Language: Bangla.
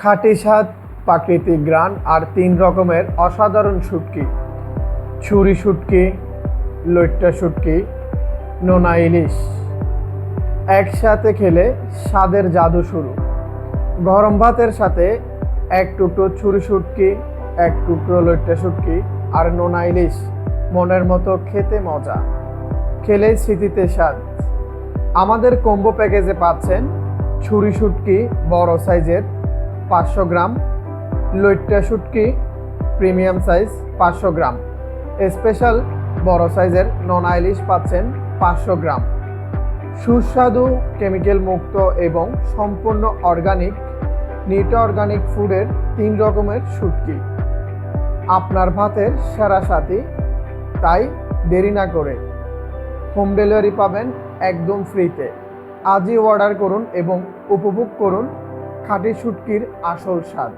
খাঁটি স্বাদ, প্রাকৃতিক গ্রান আর তিন রকমের অসাধারণ শুটকি। ছুরি শুটকি, লইট্টা শুটকি, নোনা ইলিশ। একসাথে খেলে স্বাদের জাদু শুরু। গরম ভাতের সাথে এক টুকরো ছুরি শুটকি, এক টুকরো লইট্টা শুটকি আর নোনা ইলিশ মনের মতো খেতে মজা। খেলে স্মৃতিতে স্বাদ। আমাদের কম্বো প্যাকেজে পাচ্ছেন ছুরি শুটকি বড় সাইজের পাঁচশো গ্রাম, লইট্টা শুটকি, প্রিমিয়াম সাইজ পাঁচশো গ্রাম। স্পেশাল বড় সাইজের নন আইলিশ পাচ্ছেন পাঁচশো গ্রাম। সুস্বাদু, কেমিক্যাল মুক্ত এবং সম্পূর্ণ অর্গানিক, নিট অর্গানিক ফুডের তিন রকমের শুটকি। আপনার ভাতের সেরা সাথী তাই দেরি না করে। হোম ডেলিভারি পাবেন একদম ফ্রিতে। আজই অর্ডার করুন এবং উপভোগ করুন খাঁটি শুটকির আসল স্বাদ।